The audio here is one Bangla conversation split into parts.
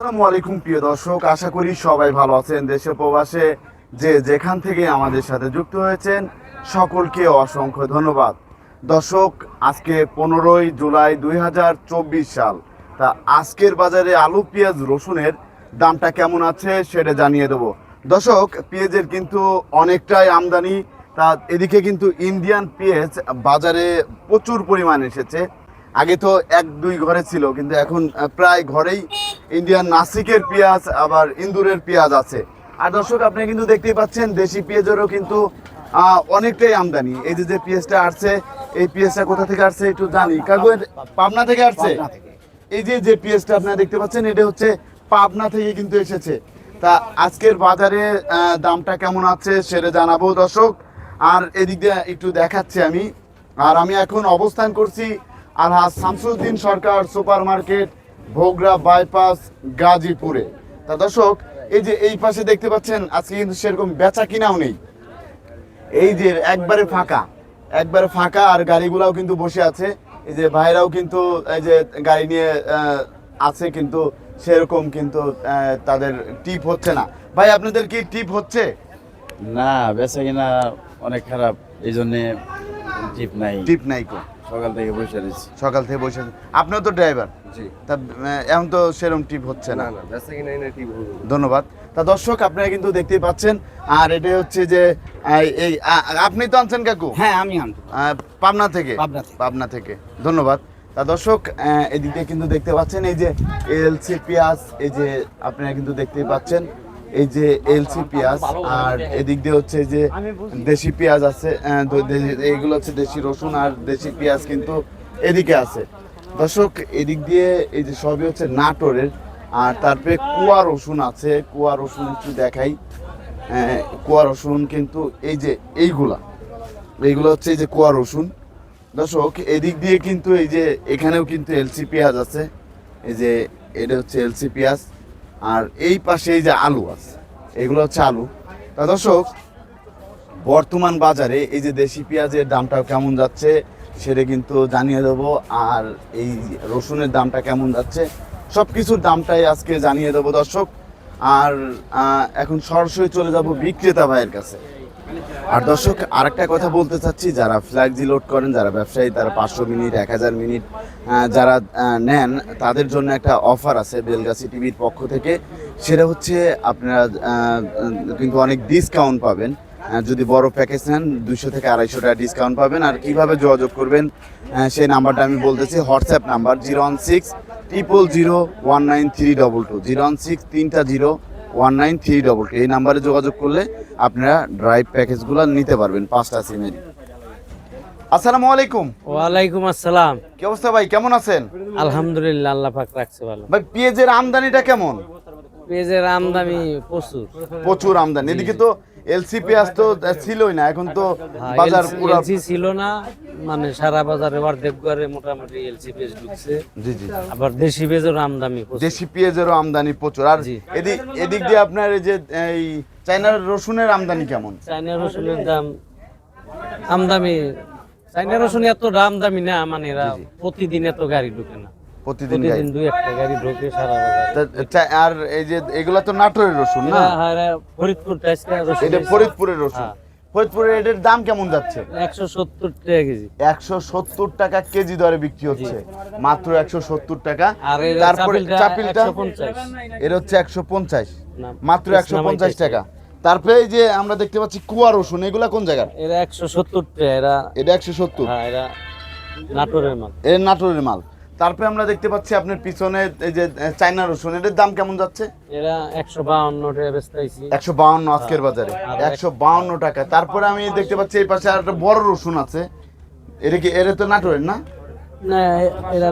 আসসালামু আলাইকুম, প্রিয় দর্শক। আশা করি সবাই ভালো আছেন দেশে প্রবাসে। যে যেখান থেকে আমাদের সাথে যুক্ত হয়েছেন, সকলকে অসংখ্য ধন্যবাদ। দর্শক, আজকে পনেরোই জুলাই দুই হাজার চব্বিশ সাল। তা আজকের বাজারে আলু, পেঁয়াজ, রসুনের দামটা কেমন আছে সেটা জানিয়ে দেবো। দর্শক, পেঁয়াজের কিন্তু অনেকটাই আমদানি। তা এদিকে কিন্তু ইন্ডিয়ান পেঁয়াজ বাজারে প্রচুর পরিমাণ এসেছে। আগে তো এক দুই ঘরে ছিল কিন্তু এখন প্রায় ঘরেই ইন্ডিয়ান নাসিকের পেঁয়াজ আবার ইন্দুরের পেঁয়াজ আছে। আর দর্শক আপনি কিন্তু দেখতেই পাচ্ছেন দেশি পেঁয়াজেরও কিন্তু অনেকটাই আমদানি। এই যে যে পেঁয়াজটা আসছে এই পেঁয়াজটা কোথা থেকে আসছে একটু জানি। এর পাবনা থেকে আসছে? এই যে যে পেঁয়াজটা আপনারা দেখতে পাচ্ছেন এটা হচ্ছে পাবনা থেকে কিন্তু এসেছে। তা আজকের বাজারে দামটা কেমন আছে সেটা জানাব দর্শক। আর এদিক দিয়ে একটু দেখাচ্ছি আমি। আর আমি এখন অবস্থান করছি Alhaj Shamsuddin Sarkar super market Bhogra bypass গাজীপুরে। তা দর্শক এই যে এই পাশে দেখতে পাচ্ছেন আজকে কিন্তু সেরকম বেচা কিনাও নেই। এই যে একবারে ফাঁকা একবারে ফাঁকা আর গাড়িগুলাও কিন্তু বসে আছে। এই যে ভাইরাও কিন্তু এই যে গাড়ি নিয়ে আছে কিন্তু সেরকম কিন্তু তাদের টিপ হচ্ছে না। ভাই আপনাদের কি টিপ হচ্ছে? না বেচা কিনা অনেক খারাপ এই জন্যে টিপ নাই। টিপ নাই কো সকাল থেকে বসে রয়েছি। সকাল থেকে বসে আছেন। আপনিও তো ড্রাইভার? জি। তা এখন তো সেরকম টিপ হচ্ছে না। না বেচা কিনা না টিপ ধন্যবাদ। তা দর্শক আপনারা কিন্তু দেখতেই পাচ্ছেন আর এটা হচ্ছে যে এই আপনি তো আনছেন কাকু? হ্যাঁ আমি আনব। পাবনা থেকে? পাবনা থেকে। পাবনা থেকে। ধন্যবাদ। তা দর্শক আহ, এদিকে কিন্তু দেখতে পাচ্ছেন এই যে এলসি পেঁয়াজ এই যে আপনারা কিন্তু দেখতেই পাচ্ছেন এই যে এলসি পেঁয়াজ আর এদিক দিয়ে হচ্ছে যে দেশি পেঁয়াজ আছে আহ, এইগুলো হচ্ছে দেশি রসুন আর দেশি পেঁয়াজ কিন্তু এদিকে আছে। দর্শক এদিক দিয়ে এই যে সবই হচ্ছে নাটোরের আর তারপরে কুয়া রসুন আছে কুয়া রসুন একটু দেখাই। আহ, কুয়া রসুন কিন্তু এই যে এইগুলা এইগুলো হচ্ছে এই যে কুয়া রসুন। দর্শক এদিক দিয়ে কিন্তু এই যে এখানেও কিন্তু এলসি পেঁয়াজ আছে। এই যে এটা হচ্ছে এলসি পেঁয়াজ। আর এই পাশে এই যে আলু আছে, এগুলো হচ্ছে আলু। তা দর্শক, বর্তমান বাজারে এই যে দেশি পেঁয়াজের দামটা কেমন যাচ্ছে সেটা কিন্তু জানিয়ে দেব, আর এই রসুনের দামটা কেমন যাচ্ছে সব কিছুর দামটাই আজকে জানিয়ে দেবো দর্শক। আর এখন সরাসরি চলে যাব বিক্রেতা ভাইয়ের কাছে। আর দর্শক, আরেকটা কথা বলতে চাচ্ছি, যারা ফ্ল্যাগজি লোড করেন, যারা ব্যবসায়ী, তারা পাঁচশো মিনিট, এক হাজার মিনিট যারা নেন, তাদের জন্য একটা অফার আছে বেলগাছি টিভির পক্ষ থেকে। সেটা হচ্ছে আপনারা কিন্তু অনেক ডিসকাউন্ট পাবেন। যদি বড় প্যাকেজ নেন, দুইশো থেকে আড়াইশো টাকা ডিসকাউন্ট পাবেন। আর কীভাবে যোগাযোগ করবেন? সেই নাম্বারটা আমি বলতেছি WhatsApp number, zero one six, triple zero one nine three double two, zero one six, তিনটা zero one nine three double two এই নাম্বারে যোগাযোগ করলে আপনারা ড্রাইভ প্যাকেজগুলো নিতে পারবেন পাঁচটা সিমেরই আসসালামু আলাইকুম। ওয়ালাইকুম আসসালাম। কি অবস্থা ভাই কেমন আছেন? আলহামদুলিল্লাহ আল্লাহ পাক রাখছে ভালো। ভাই পেঁয়াজের আমদানিটা কেমন? পেঁয়াজের আমদানি প্রচুর। প্রচুর আমদানি এদিকে তো এলসি পেঁয়াজ তো ছিলই না এখন তো বাজার পুরো এলসি ছিল না মানে সারা বাজারে অর্ধেক করে মোটামুটি এলসি পেঁয়াজ ঢুকছে। জি জি আবার দেশি পেঁয়াজের আমদানি দেশি পেঁয়াজেরও আমদানি প্রচুর। আর। এদিক এদিক দিয়ে আপনার এই যে এই চাইনার রসুনের আমদানি কেমন? চাইনা রসুনের দাম আমদামি চাইনা রসুন এত দাম দামি না মানে এরা প্রতিদিন এত গাড়ি ঢুকে না। প্রতিদিন প্রতিদিন দুই একটা গাড়ি ঢুকে সারা বাজারে। আর এই যে এগুলা তো নাটোরের রসুন না? হ্যাঁ, ফরিদপুর টাইসকা রসুন এটা ফরিদপুরের রসুন। হ্যাঁ। ফরিদপুরের এটার দাম কেমন যাচ্ছে? একশো সত্তর টাকা কেজি। একশো সত্তর টাকা কেজি দরে বিক্রি হচ্ছে। মাত্র একশো সত্তর টাকা। আর তারপরে চাপিলটা 150 এর হচ্ছে একশো পঞ্চাশ। না, মাত্র ইসলামাই একশো পঞ্চাশ টাইপের। টাকা। তারপরে এই যে আমরা দেখতে পাচ্ছি কুয়া রসুন এগুলা কোন জায়গার? এরা একশো সত্তর টাকা এরা এটা একশো সত্তর। হ্যাঁ এরা নাটোরের মাল। এর নাটোরের মাল। তারপরে আমরা দেখতে পাচ্ছি আপনার পিছনে এই যে চায়না রসুন এটার দাম কেমন যাচ্ছে? এরা একশো বাউন্ন টাকা একশো বাউন্ন আজকের বাজারে। একশো বাউন্ন টাকা। তারপরে আমি দেখতে পাচ্ছি এই পাশে আর একটা বড় রসুন আছে। এটা কি এর তো নাটোরের না? না এরা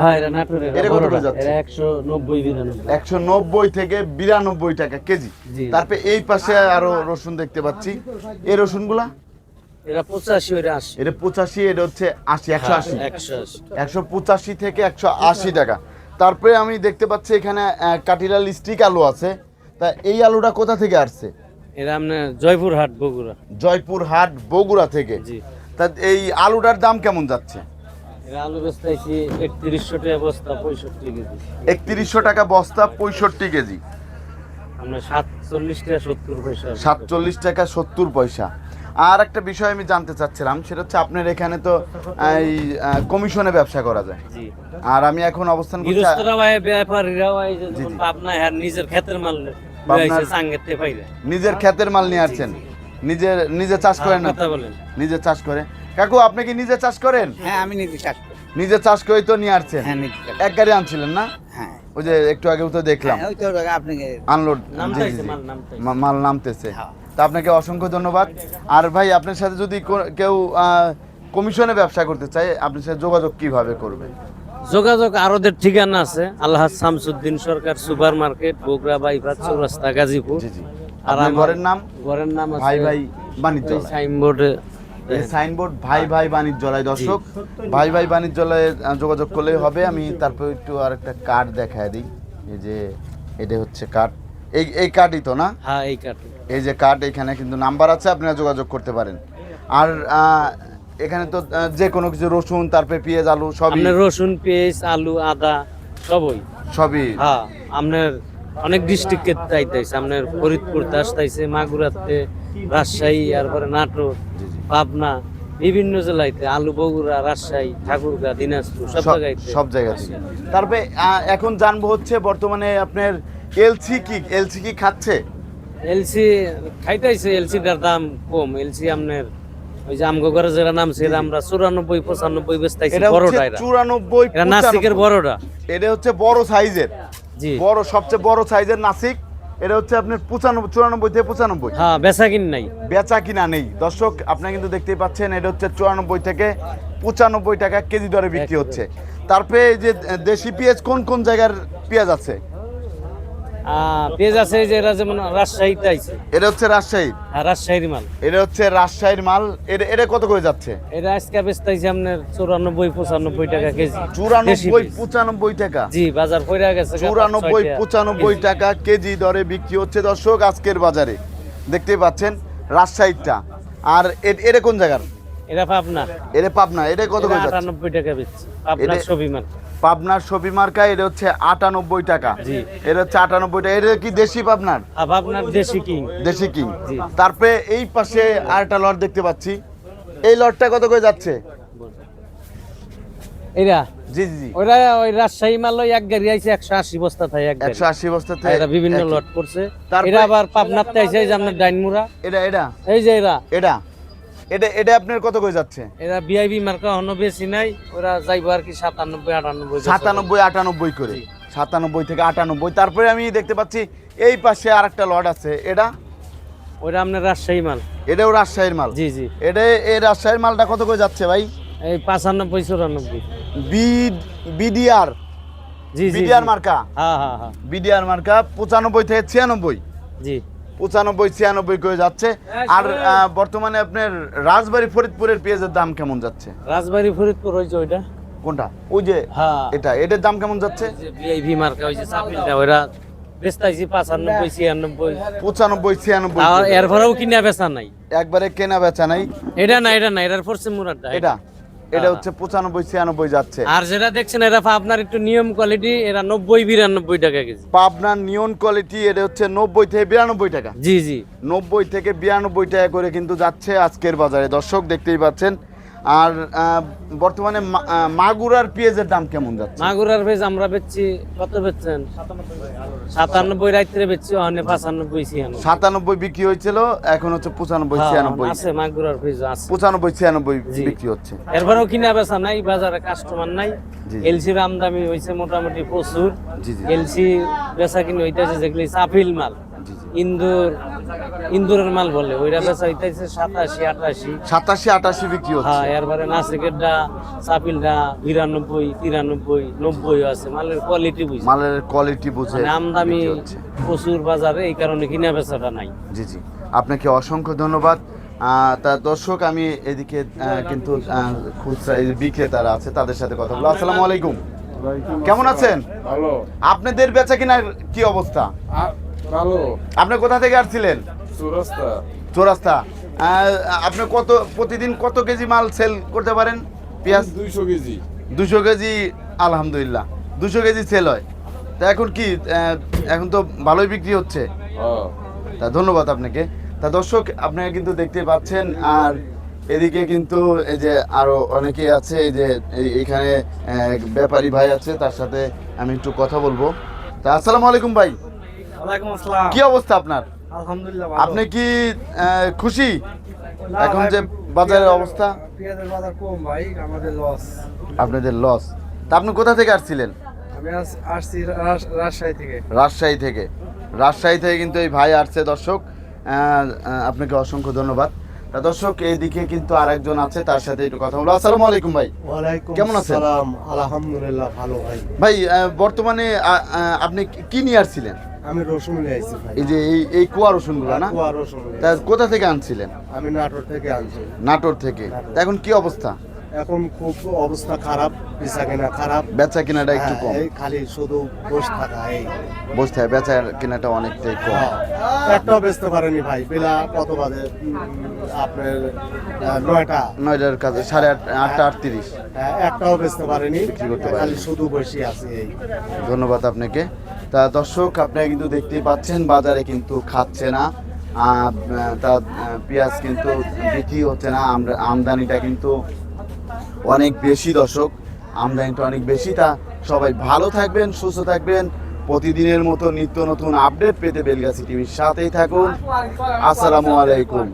হ্যাঁ এরা নাটোরের। এরা কত করে যাচ্ছে? এরা একশো নব্বই থেকে বিরানব্বই টাকা কেজি। জি। তারপরে এই পাশে আরও রসুন দেখতে পাচ্ছি। এই রসুনগুলা এটা পঁচাশি এটা হচ্ছে একশো পঁচাশি থেকে একশো আশি টাকা। তারপরে আমি দেখতে পাচ্ছি এখানে কাটিলাল স্টিক আলু আছে। তা এই আলুটা কোথা থেকে আসছে? এরা আপনার জয়পুরহাট বগুড়া। জয়পুর হাট বগুড়া থেকে। জি। তা এই আলুটার দাম কেমন যাচ্ছে? আলু বেচতেছি একত্রিশশো টাকা বস্তা পঁয়ষট্টি কেজি। একত্রিশশো টাকা বস্তা পঁয়ষট্টি কেজি। আমরা সাতচল্লিশ টাকা সত্তর পয়সা। সাতচল্লিশ টাকা সত্তর পয়সা। আর একটা বিষয় আমি জানতে চাচ্ছিলাম সেটা হচ্ছে আপনার এখানে তো এই কমিশনে ব্যবসা করা যায়। আর আমি এখন অবস্থান করছি হ্যাঁ নিজের ক্ষেতের মাল নিজের ক্ষেতের নিয়ে আসছেন? নিজের নিজে চাষ করেন না? নিজে চাষ করে? কাকু আপনি কি নিজে চাষ করেন? হ্যাঁ আমি নিজে চাষ করি। নিজে চাষ করে তো নিয়ে আসছেন? হ্যাঁ এক গাড়ি আনছিলেন না? হ্যাঁ। ওই যে একটু আগেও তো দেখলাম। হ্যাঁ, ওই তো আপনাকে আনলোড মাল নামতেছে। হ্যাঁ। তা আপনাকে অসংখ্য ধন্যবাদ। আর ভাই আপনার সাথে যদি কেউ কমিশনে ব্যবসা করতে চায় আপনার সাথে যোগাযোগ কীভাবে করবে? যোগাযোগ আরোদের ঠিকানা আছে। Allah Shamsuddin Sarkar super market Bogura bypass চৌরাস্তা গাজীপুর। আর আমার- ঘরের নাম? ঘরের নাম ভাই ভাই বাণিজ্য সাইনবোর্ডে। সাইনবোর্ড ভাই ভাই বাণিজ্যালয়। দর্শক ভাই ভাই বাণিজ্যালয়ে যোগাযোগ করলেই হবে। আমি তারপর একটু আর একটা কার্ড দেখায় দিই। এই যে এটা হচ্ছে কার্ড এই এই কার্ডই তো না? হ্যাঁ এই কার্টুন এই যে কার্ড এখানে কিন্তু নাম্বার আছে আপনারা যোগাযোগ করতে পারেন। আর এখানে তো যে কোনো কিছু রসুন তারপরে পেঁয়াজ আলু আপনার রসুন পেঁয়াজ আলু আদা সবই। সবই। হ্যাঁ আপনার অনেক ডিস্ট্রিক্টে চাইতেছে আপনার ফরিদপুর আসতেছে মাগুরাতে রাজশাহী তারপরে নাটোর পাবনা বিভিন্ন জেলাইতে আলু বগুড়া রাজশাহী ঠাকুরগা দিনাজপুর সব সব- জায়গায় সব জায়গা থেকে তারপরে এখন জানব হচ্ছে বর্তমানে আপনার এলসি কি? এলসি কি খাচ্ছে? এলসি খাইতেছে এলসিটার দাম কম। এলসি আপনার ওই যে আমগো ঘরে যেটা নাম সেটা আমরা চুরানব্বই পঁচানব্বই বেচতেছি এটা বড়টা এরা। চুরানব্বই এটা নাসিকের বড়টা। এটা হচ্ছে বড় সাইজের। জি। বড় সবচেয়ে বড় সাইজের নাসিক। এটা হচ্ছে আপনার পঁচানব্বই চুরানব্বই থেকে পঁচানব্বই। হ্যাঁ বেচা কিন নাই। বেচা কিনা নেই। দর্শক আপনারা কিন্তু দেখতেই পাচ্ছেন এটা হচ্ছে চুরানব্বই থেকে পঁচানব্বই টাকা কেজি দরে বিক্রি হচ্ছে। তারপরে এই যে দেশি পেঁয়াজ কোন কোন জায়গার পেঁয়াজ আছে? পেঁয়াজ আছে যেমন রাজশাহীতে আইছে। এটা হচ্ছে রাজশাহী। আর রাজশাহীর মাল। এটা হচ্ছে রাজশাহীর মাল। এটা এটা কত করে যাচ্ছে? এটা আজকে বেচতেছি আপনার চুরানব্বই পঁচানব্বই টাকা কেজি। চুরানব্বই পঁচানব্বই টাকা। জি বাজার পড়ে গেছে চুরানব্বই পঁচানব্বই টাকা কেজি দরে বিক্রি হচ্ছে দর্শক আজকের বাজারে। দেখতেই পাচ্ছেন রাজশাহীটা আর এটা কোন জায়গার? এটা পাবনা। এটা পাবনা এটা কত করে যাচ্ছে? আটানব্বই টাকা বেচছি। পাবনার এটা- ছবি মাল পাবনার ছবি মার্কা এটা হচ্ছে আটানব্বই টাকা। জি। এটা হচ্ছে আটানব্বই টাকা। এটা কি দেশি পাবনার? পাবনার দেশি কিং। দেশি কিং। তারপরে এই পাশে আরেকটা লট দেখতে পাচ্ছি। এই লটটা কত করে যাচ্ছে? এরা জি জি ওরা ওই রাজশাহী মাল এক গাড়ি আইছে একশো আশি বস্তা থাকে এক গাড়ি। একশো আশি বস্তাতে আর এরা বিভিন্ন লট করছে। তারপরে- এরা আবার পাবনাতে আইছে এই যে আপনার ডাইনমুরা এটা এটা। এই যে এরা। এটা। এটা এটা আপনার কত করে যাচ্ছে? এরা বিআইবি মার্কা অন্য বেশি নাই ওরা যাইবো আর কি সাতানব্বই আটানব্বই। সাতানব্বই আটানব্বই করে। সাতানব্বই থেকে আটানব্বই। তারপরে আমি দেখতে পাচ্ছি এই পাশে আর একটা লট আছে এটা? ওটা আপনার রাজশাহী মাল। এটাও রাজশাহীর মাল? জি জি। এটা এই রাজশাহীর মালটা কত করে যাচ্ছে ভাই? এই পাঁচানব্বই চুরানব্বই। B BDR? জি জি বিডিআর। মার্কা? হ্যাঁ হ্যাঁ হ্যাঁ। বিডিআর মার্কা পঁচানব্বই থেকে ছিয়ানব্বই। জি। পঁচানব্বই ছিয়ানব্বই করে যাচ্ছে। আর বর্তমানে আপনার রাজবাড়ী ফরিদপুরের পেঁয়াজের দাম কেমন যাচ্ছে? রাজবাড়ি ফরিদপুর হয়েছে ওইটা। কোনটা? ওই যে হ্যাঁ। এটা এটার দাম কেমন যাচ্ছে? ভিআইপি মার্কা হয়েছে চাপিলটা ওরা বেচতাইছি পাঁচানব্বই ছিয়ানব্বই। পঁচানব্বই ছিয়ানব্বই এরপরেও কিনা বেচা নাই। একবারে কেনা বেচা নাই। এটা না এটা না এটার পড়ছে মুরারটা। এটা? এটা। হচ্ছে পঁচানব্বই ছিয়ানব্বই যাচ্ছে। আর যেটা দেখছেন এটা পাবনার একটু নিয়ম কোয়ালিটি এরা নব্বই বিরানব্বই টাকা কেজি। পাবনার নিয়ম কোয়ালিটি এটা হচ্ছে নব্বই থেকে বিরানব্বই টাকা। জি জি। নব্বই থেকে বিরানব্বই টাকা করে কিন্তু যাচ্ছে আজকের বাজারে। দর্শক দেখতেই পাচ্ছেন আর বর্তমানে মাগুরার পেঁয়াজের দাম কেমন যাচ্ছে? মাগুরার ভেজ আমরা বেচছি কত বেচছেন? সাতানব্বই রাত্রে বেচছি ওখানে পাঁচানব্বই ছিয়ানব্বই। সাতানব্বই বিক্রি হয়েছিল এখন হচ্ছে পঁচানব্বই হ্যাঁ, ছিয়ানব্বই। আছে মাগুরার ভেজ আছে। পঁচানব্বই ছিয়ানব্বই বিক্রি হচ্ছে। এরপরেও কিনা বেচা নাই বাজারে কাস্টমার নাই। এলসির আমদামি হয়েছে মোটামুটি প্রচুর। এলসি বেচা কিনে হইতেছে যেগুলি চাপিল মাল। ইন্দুর ইন্দুরের মাল বলে ওইটা বেচা হইতেছে সাতাশি আটাশি। সাতাশি আটাশি বিক্রি হচ্ছে। হ্যাঁ এরপরে নাসিকেরটা চাপিলটা বিরানব্বই তিরানব্বই নব্বই আছে মালের কোয়ালিটি বুঝছে মালের কোয়ালিটি বুঝে আমদামি প্রচুর বাজারে এই কারণে কিনা বেচাটা নাই। জি জি। আপনাকে অসংখ্য ধন্যবাদ। তা দর্শক আমি এদিকে কিন্তু আহ, খুচরা বিক্রেতারা আছে তাদের সাথে কথা বলব। আসসালামু আলাইকুম। কেমন আছেন? ভালো। আপনাদের বেচা কিনার কি অবস্থা? ভালো। আপনি কোথা থেকে আসছিলেন? চৌরাস্তা। চৌরাস্তা। আপনি কত প্রতিদিন কত কেজি মাল সেল করতে পারেন? পেঁয়াজ? দুইশো কেজি। দুশো কেজি আলহামদুলিল্লাহ। দুশো কেজি সেল হয়। তা এখন কি এখন তো ভালোই বিক্রি হচ্ছে। তা ধন্যবাদ আপনাকে। তা দর্শক আপনারা কিন্তু দেখতে পাচ্ছেন আর এদিকে কিন্তু এই যে আরও অনেকে আছে এই যে এইখানে ব্যাপারী ভাই আছে তার সাথে আমি একটু কথা বলব। তা আসসালামু আলাইকুম ভাই। কি অবস্থা আপনার? আলহামদুলিল্লাহ আপনি কি খুশি? এখন যে বাজারের অবস্থা? পেঁয়াজের বাজার কম ভাই আমাদের লস আপনাদের লস তা আপনি কোথা থেকে আসছিলেন? আমি আসছি রাজশাহী থেকে। রাজশাহী থেকে। রাজশাহী থেকে কিন্তু এই ভাই আসছে দর্শক। আপনাকে অসংখ্য ধন্যবাদ। তা দর্শক এইদিকে কিন্তু আরেকজন আছে তার সাথে একটু কথা বলব। আসসালামু আলাইকুম ভাই। কেমন আছেন? আলহামদুলিল্লাহ ভালো ভাই। ভাই বর্তমানে আপনি কি- কি নিয়ে আসছিলেন? আমি রসুন নিয়ে আসছি ভাই। এই যে এই এই কুয়া রসুনগুলো না? কুয়া রসুন। তা কোথা থেকে আনছিলেন? আমি নাটোর থেকে আনছি। নাটোর থেকে। তা এখন কি অবস্থা? এখন খুব অবস্থা খারাপ পিসা কেনা খারাপ। বেচা কেনাটা একটু হ্যাঁ, কম। খালি শুধু বসে থাকা এই। বসতে হয় বেচা কেনাটা অনেকটাই কম। হ্যাঁ, একটাও বেচতে পারেনি ভাই। বেলা কত বাজে? আপনার নয়টা। নয়টার কাছে সাড়ে আট আটটা আটত্রিশ। হ্যাঁ, একটাও বেচতে পারেনি। বিক্রি করতে খালি পারেনি। শুধু বসে আছে এই। ধন্যবাদ আপনাকে। তা দর্শক, আপনারা কিন্তু দেখতেই পাচ্ছেন, বাজারে কিন্তু খাচ্ছে না। তা পেঁয়াজ কিন্তু বিক্রি হচ্ছে না। আমরা- আমদানিটা কিন্তু অনেক বেশি দর্শক, আমদানিটা অনেক বেশি। তা সবাই ভালো থাকবেন, সুস্থ থাকবেন। প্রতিদিনের মতো নিত্য নতুন আপডেট পেতে বেলগাছি টিভির সাথেই থাকুন। আসসালামু আলাইকুম।